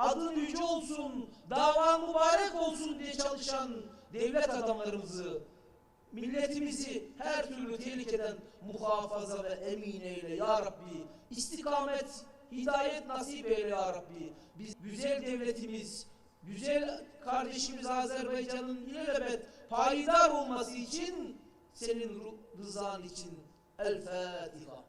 adın yüce olsun, davan mübarek olsun diye çalışan devlet adamlarımızı, milletimizi her türlü tehlikeden muhafaza ve emin eyle ya Rabbi. İstikamet, hidayet nasip eyle ya Rabbi. Biz güzel devletimiz, güzel kardeşimiz Azerbaycan'ın ilelebet payidar olması için senin rızan için El Fatiha.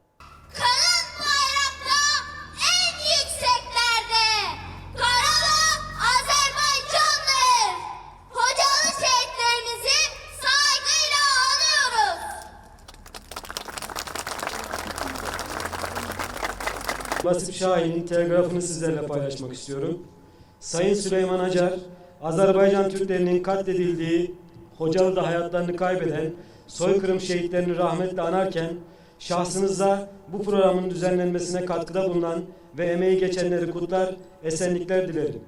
Nasip Şahin'in telgrafını sizlerle paylaşmak istiyorum. Sayın Süleyman Acar, Azerbaycan Türklerinin katledildiği, Hocalı'da hayatlarını kaybeden soykırım şehitlerini rahmetle anarken, şahsınıza bu programın düzenlenmesine katkıda bulunan ve emeği geçenleri kutlar, esenlikler dilerim.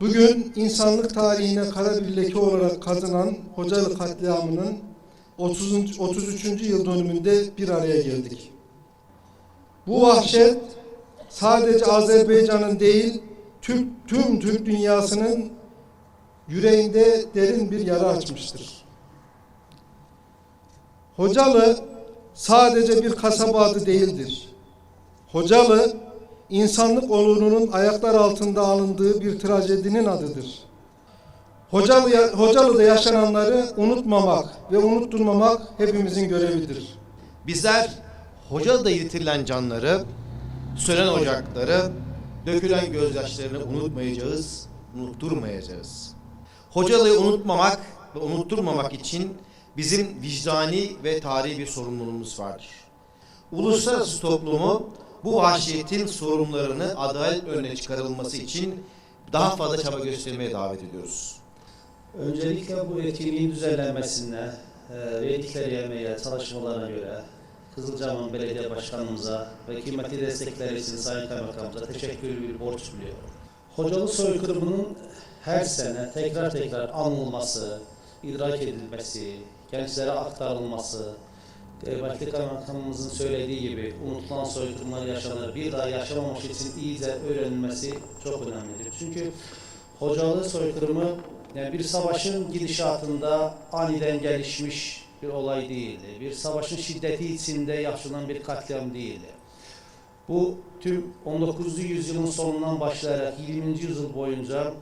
Bugün insanlık tarihine kara bir leke olarak kazınan Hocalı katliamının 30. 33. yıl dönümünde bir araya geldik. Bu vahşet sadece Azerbaycan'ın değil, Türk, tüm Türk dünyasının yüreğinde derin bir yara açmıştır. Hocalı sadece bir kasaba adı değildir. Hocalı, insanlık onurunun ayaklar altında alındığı bir trajedinin adıdır. Hocalı, Hocalı'da yaşananları unutmamak ve unutturmamak hepimizin görevidir. Bizler Hocalı'da yitirilen canları, sönen ocakları, dökülen gözyaşlarını unutmayacağız, unutturmayacağız. Hocalı'yı unutmamak ve unutturmamak için bizim vicdani ve tarihi bir sorumluluğumuz vardır. Uluslararası toplumu bu vahşetin sorunlarını adalet önüne çıkarılması için daha fazla çaba göstermeye davet ediyoruz. Öncelikle bu etkinliğin düzenlenmesine, verdikleri emeğe, çalışmalarına göre Kızılcahamam Belediye Başkanımıza ve kıymetli destekleri için Sayın Kaymakamımıza teşekkür bir borç biliyorum. Hocalı soykırımının her sene tekrar tekrar anılması, idrak edilmesi, gençlere aktarılması, e, Başka Kaymakamımızın söylediği gibi unutulan soykırımlar yaşanır, bir daha yaşamamak için iyice öğrenilmesi çok önemlidir. Çünkü Hocalı soykırımı yani bir savaşın gidişatında aniden gelişmiş bir olay değildi. Bir savaşın şiddeti içinde yaşanan bir katliam değildi. Bu tüm 19. yüzyılın sonundan başlayarak 20. yüzyıl boyunca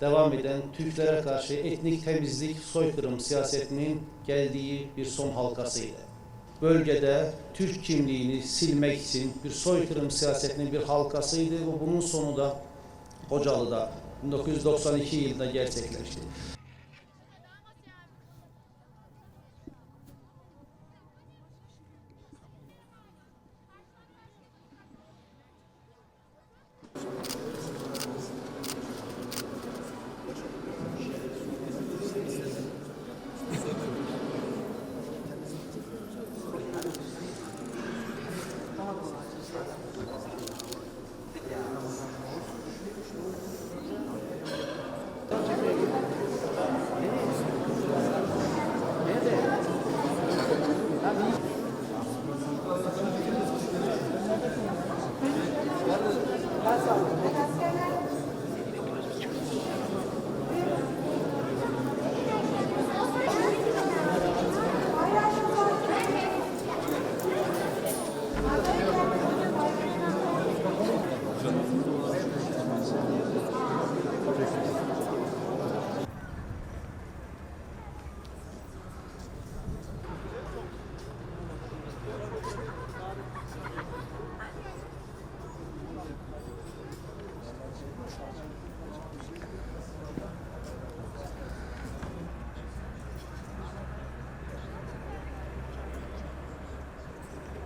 devam eden Türklere karşı etnik temizlik, soykırım siyasetinin geldiği bir son halkasıydı. Bölgede Türk kimliğini silmek için bir soykırım siyasetinin bir halkasıydı ve bunun sonu da Hocalı'da 1992 yılında gerçekleşti. that's all.